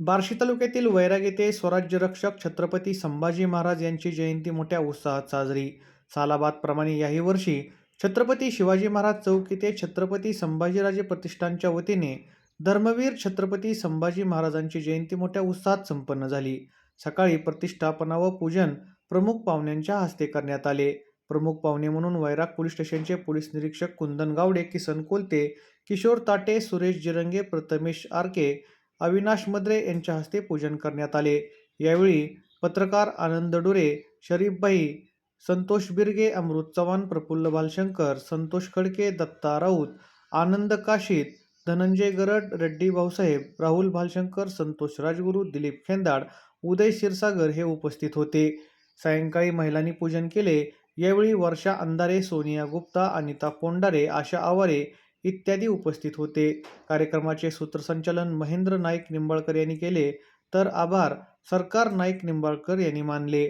बार्शी तालुक्यातील वैराग येथे स्वराज्य रक्षक छत्रपती संभाजी महाराज यांची जयंती मोठ्या उत्साहात साजरी. सालाबादप्रमाणे याही वर्षी छत्रपती शिवाजी महाराज चौक येथे छत्रपती संभाजीराजे प्रतिष्ठानच्या वतीने धर्मवीर छत्रपती संभाजी महाराजांची जयंती मोठ्या उत्साहात संपन्न झाली. सकाळी प्रतिष्ठापना व पूजन प्रमुख पाहुण्यांच्या हस्ते करण्यात आले. प्रमुख पाहुणे म्हणून वैराग पोलीस स्टेशनचे पोलीस निरीक्षक कुंदन गावडे किसन कोलते किशोर ताटे सुरेश जिरंगे प्रथमेश आरके अविनाश मद्रे यांच्या हस्ते पूजन करण्यात आले. यावेळी पत्रकार आनंद डुरे शरीफबाई संतोष बिरगे अमृत चव्हाण प्रफुल्ल भालशंकर संतोष खडके दत्ता राऊत आनंद काशीत धनंजय गरड रेड्डी भाऊसाहेब राहुल भालशंकर संतोष राजगुरू दिलीप खेंदाड उदय क्षीरसागर हे उपस्थित होते. सायंकाळी महिलांनी पूजन केले. यावेळी वर्षा अंधारे सोनिया गुप्ता अनिता कोंडारे आशा आवारे इत्यादी उपस्थित होते. कार्यक्रमाचे सूत्रसंचालन महेंद्र नाईक निंबाळकर यांनी केले तर आभार. सरकार नाईक निंबाळकर यांनी मानले.